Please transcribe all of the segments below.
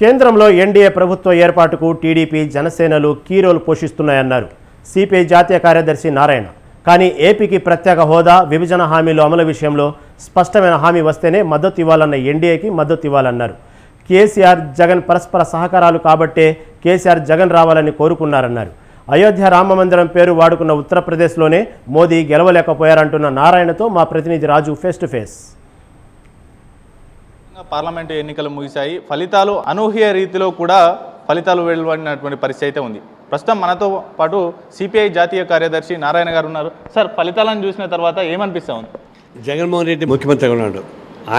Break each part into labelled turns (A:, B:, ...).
A: కేంద్రంలో ఎన్డీఏ ప్రభుత్వ ఏర్పాటుకు టీడీపీ జనసేనలు కీ రోల్ పోషిస్తున్నాయన్నారు. సిపిఐ జాతీయ కార్యదర్శి నారాయణ. కానీ ఏపీకి ప్రత్యేక హోదా విభజన హామీలు అమలు విషయంలో స్పష్టమైన హామీ వస్తేనే మద్దతు ఇవ్వాలన్న ఎన్డీఏకి మద్దతు ఇవ్వాలన్నారు. కేసీఆర్ జగన్ పరస్పర సహకారాలు కాబట్టే కేసీఆర్ జగన్ రావాలని కోరుకున్నారన్నారు. అయోధ్య రామ మందిరం పేరు వాడుకున్న ఉత్తరప్రదేశ్లోనే మోదీ గెలవలేకపోయారంటున్న నారాయణతో మా ప్రతినిధి Raju face to face
B: parliament ఎన్నికలు ముగిశాయి. ఫలితాలు అనూహ్య రీతిలో కూడా ఫలితాలు వెలువడినటువంటి పరిస్థితి అయితే ఉంది. ప్రస్తుతం మనతో పాటు సిపిఐ జాతీయ కార్యదర్శి నారాయణ గారు ఉన్నారు. సార్ ఫలితాలను చూసిన తర్వాత ఏమనిపిస్తా ఉంది?
C: జగన్మోహన్ రెడ్డి ముఖ్యమంత్రిగా ఉన్నాడు.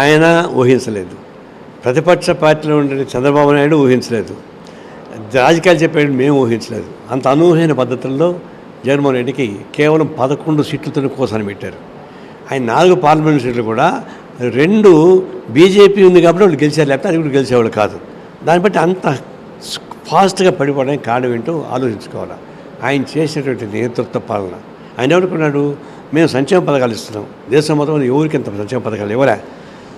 C: ఆయన ఊహించలేదు. ప్రతిపక్ష పార్టీలో ఉండే చంద్రబాబు నాయుడు ఊహించలేదు. రాజకీయాలు చెప్పేది మేము ఊహించలేదు. అంత అనూహ్యమైన పద్ధతుల్లో జగన్మోహన్ రెడ్డికి కేవలం పదకొండు సీట్లతో కోసం పెట్టారు. ఆయన నాలుగు పార్లమెంట్ సీట్లు కూడా రెండు బీజేపీ ఉంది కాబట్టి వాళ్ళు గెలిచారు లేకపోతే అది కూడా గెలిచేవాళ్ళు కాదు. దాన్ని బట్టి అంత ఫాస్ట్గా పడిపోవడానికి కారణం ఏంటో ఆలోచించుకోవాలి. ఆయన చేసినటువంటి నేతృత్వ పాలన. ఆయన ఎవరుకున్నాడు మేము సంక్షేమ పథకాలు ఇస్తున్నాం. దేశం మొత్తం ఎవరికి ఇంత సంక్షేమ పథకాలు ఇవ్వలే?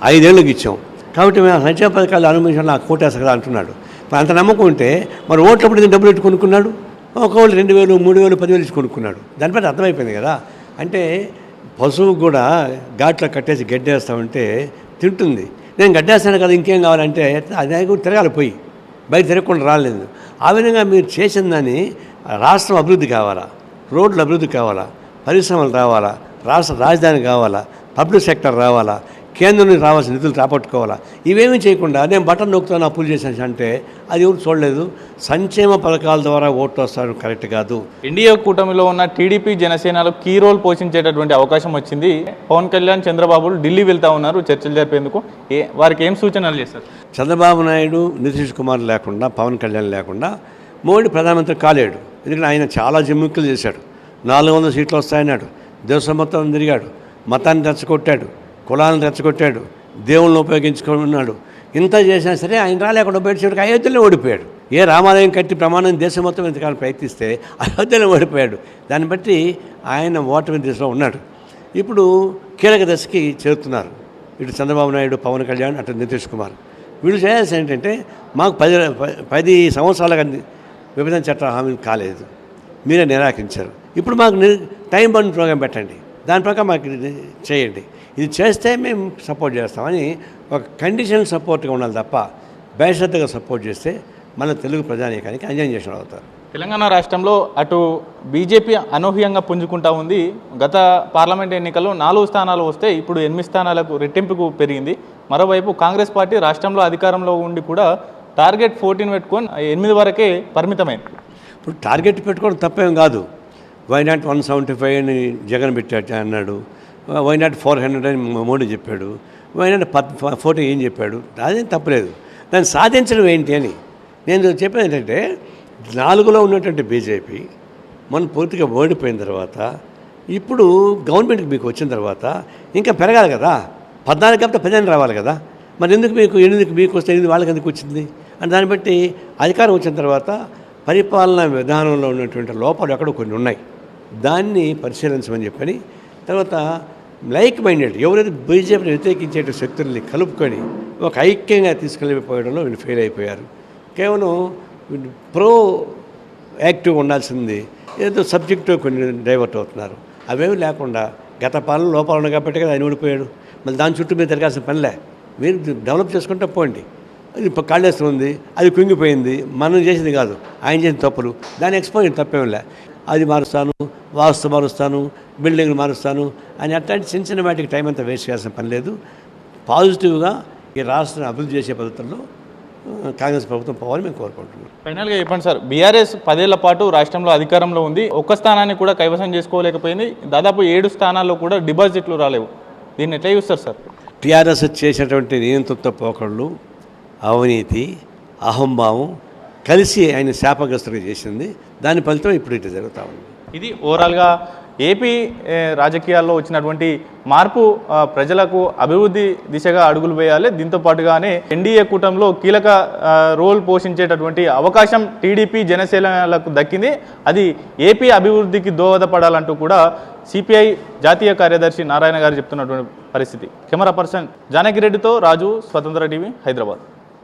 C: ఐదేళ్ళకి ఇచ్చాం. కాబట్టి మేము ఆ సంక్షేమ పథకాలు అనుమతించాలి ఆ కోటేస్తా కదా అంటున్నాడు. అంత నమ్మకం ఉంటే మరి ఓట్లప్పుడు ఎందుకు డబ్బులు ఇట్టు కొనుక్కున్నాడు? ఒకవేళ రెండు వేలు మూడు వేలు పదివేలు ఇచ్చి కొనుక్కున్నాడు. దాని బట్టి అర్థమైపోయింది కదా. అంటే పశువు కూడా ఘాట్లో కట్టేసి గడ్డేస్తామంటే తింటుంది. నేను గడ్డేస్తాను కదా ఇంకేం కావాలంటే అది కూడా తిరగాలి పోయి. బయట తిరగకుండా రాలేదు. ఆ విధంగా మీరు చేసిన దాన్ని రాష్ట్రం అభివృద్ధి కావాలా? రోడ్లు అభివృద్ధి కావాలా? పరిశ్రమలు రావాలా? రాష్ట్ర రాజధాని కావాలా? పబ్లిక్ సెక్టర్ రావాలా? కేంద్రం నుంచి రావాల్సిన నిధులు రాబట్టుకోవాలా? ఇవేమీ చేయకుండా నేను బటన్ నొక్కుతాను అప్పులు చేశాను అంటే అది ఎవరు చూడలేదు. సంక్షేమ పథకాల ద్వారా ఓట్లు వస్తారు కరెక్ట్ కాదు.
B: ఎన్డీఏ కూటమిలో ఉన్న టీడీపీ జనసేనలు కీ రోల్ పోషించేటటువంటి అవకాశం వచ్చింది. పవన్ కళ్యాణ్ చంద్రబాబు ఢిల్లీ వెళ్తా ఉన్నారు చర్చలు జరిపేందుకు. ఏ వారికి ఏం సూచనలు చేస్తారు
C: చంద్రబాబు నాయుడు నితీష్ కుమార్ లేకుండా పవన్ కళ్యాణ్ లేకుండా మోడీ ప్రధానమంత్రి కాలేడు. ఎందుకంటే ఆయన చాలా జిమ్మిక్కులు చేశాడు. నాలుగు వందల సీట్లు వస్తాయన్నాడు. దేశం మొత్తం తిరిగాడు. మతాన్ని రెచ్చగొట్టాడు. కులాలను రెచ్చగొట్టాడు దేవుళ్ళని ఉపయోగించుకున్నాడు. ఇంత చేసినా సరే ఆయన రాలేకుండా బయట అయోధ్యలో ఓడిపోయాడు. ఏ రామాలయం కట్టి ప్రమాణం దేశం మొత్తం ఇంతకాలం ప్రయత్నిస్తే అయోధ్యలో ఓడిపోయాడు. దాన్ని బట్టి ఆయన ఓటమి దిశలో ఉన్నాడు. ఇప్పుడు కీలక దశకి చేరుతున్నారు. ఇటు చంద్రబాబు నాయుడు పవన్ కళ్యాణ్ అటు నితీష్ కుమార్. వీళ్ళు చేయాల్సి ఏంటంటే మాకు పది పది సంవత్సరాలుగా విభజన చట్టం హామీ కాలేదు. మీరే నిరాకరించారు. ఇప్పుడు మాకు ని- టైం బండ్ ప్రోగ్రాం పెట్టండి. దాని ప్రకారం మాకు ఇది చేయండి. ఇది చేస్తే మేము సపోర్ట్ చేస్తామని ఒక కండిషన్ సపోర్ట్గా ఉండాలి తప్ప బేషరతుగా సపోర్ట్ చేస్తే మన తెలుగు ప్రజానీకానికి అన్యాయం చేసిన అవుతారు.
B: తెలంగాణ రాష్ట్రంలో అటు బీజేపీ అనూహ్యంగా పుంజుకుంటా ఉంది. గత పార్లమెంట్ ఎన్నికల్లో నాలుగు స్థానాలు వస్తే ఇప్పుడు ఎనిమిది స్థానాలకు రెట్టింపుకు పెరిగింది. మరోవైపు కాంగ్రెస్ పార్టీ రాష్ట్రంలో అధికారంలో ఉండి కూడా టార్గెట్ ఫోర్టీన్ పెట్టుకొని ఎనిమిది వరకే పరిమితమైంది.
C: ఇప్పుడు టార్గెట్ పెట్టుకోవడం తప్పేం కాదు. Why not one seventy five అని జగన్ పెట్టాడు అన్నాడు. వై నాట్ ఫోర్ హండ్రెడ్ అని మోడీ చెప్పాడు. వై నాట్ పద్ ఫోర్టీ ఏం చెప్పాడు. అదేం తప్పలేదు. దాన్ని సాధించడం ఏంటి అని నేను చెప్పేది ఏంటంటే నాలుగులో ఉన్నటువంటి బీజేపీ మనం పూర్తిగా ఓడిపోయిన తర్వాత ఇప్పుడు గవర్నమెంట్కి మీకు వచ్చిన తర్వాత ఇంకా పెరగాలి కదా. పద్నాలుగు కాబట్టి పదిహేను రావాలి కదా. మరి ఎందుకు మీకు ఎనిమిదికి మీకు వస్తే ఎనిమిది వాళ్ళకి ఎందుకు వచ్చింది? అని దాన్ని బట్టి అధికారం వచ్చిన తర్వాత పరిపాలనా విధానంలో ఉన్నటువంటి లోపాలు ఎక్కడ కొన్ని ఉన్నాయి. దాన్ని పరిశీలించమని చెప్పని తర్వాత లైక్ మైండెడ్ ఎవరైతే బీజేపీని వ్యతిరేకించే శక్తుల్ని కలుపుకొని ఒక ఐక్యంగా తీసుకెళ్ళిపోయడంలో వీళ్ళు ఫెయిల్ అయిపోయారు. కేవలం ప్రో యాక్టివ్ ఉండాల్సింది ఏదో సబ్జెక్టు కొన్ని డైవర్ట్ అవుతున్నారు. అవేమి లేకుండా గత పాలన లోపాలు ఉన్నాయి కాబట్టి కదా ఆయన ఓడిపోయాడు. మళ్ళీ దాని చుట్టూ మీద తిరగాల్సిన పనిలే. మీరు డెవలప్ చేసుకుంటే పోండి. ఇప్పుడు కాళేశ్వరం ఉంది అది కుంగిపోయింది మనం చేసింది కాదు ఆయన చేసిన తప్పులు. దాని ఎక్స్పోజ్ తప్పేంలే అది మారుస్తాను వాస్తు మారుస్తాను బిల్డింగ్లు మారుస్తాను అని అట్లాంటి చిన్న చిన్న వాటికి టైం అంతా వేస్ట్ చేయాల్సిన పని లేదు. పాజిటివ్గా ఈ రాష్ట్రాన్ని అభివృద్ధి చేసే పద్ధతుల్లో కాంగ్రెస్ ప్రభుత్వం పోవాలని మేము కోరుకుంటున్నాం.
B: ఫైనల్గా చెప్పండి సార్ బీఆర్ఎస్ పదేళ్ళ పాటు రాష్ట్రంలో అధికారంలో ఉంది ఒక్క స్థానాన్ని కూడా కైవసం చేసుకోలేకపోయింది దాదాపు ఏడు స్థానాల్లో కూడా డిపాజిట్లు రాలేవు. దీన్ని ఎట్లా చూస్తారు సార్?
C: టీఆర్ఎస్ చేసినటువంటి నియంతృత్వ పోకళ్ళు అవినీతి అహంభావం కలిసి ఆయన శాపగ్రస్తుగా చేసింది. దాని ఫలితం ఇప్పుడు ఇటు జరుగుతూ ఉంది.
B: ఇది ఓవరాల్గా ఏపీ రాజకీయాల్లో వచ్చినటువంటి మార్పు ప్రజలకు అభివృద్ధి దిశగా అడుగులు వేయాలి. దీంతో పాటుగానే ఎన్డీఏ కూటమిలో కీలక రోల్ పోషించేటటువంటి అవకాశం టీడీపీ జనసేనలకు దక్కింది. అది ఏపీ అభివృద్ధికి దోహదపడాలంటూ కూడా సిపిఐ జాతీయ కార్యదర్శి నారాయణ గారు చెప్తున్నటువంటి పరిస్థితి. కెమెరా పర్సన్ జానకిరెడ్డితో రాజు స్వతంత్ర టీవీ హైదరాబాద్.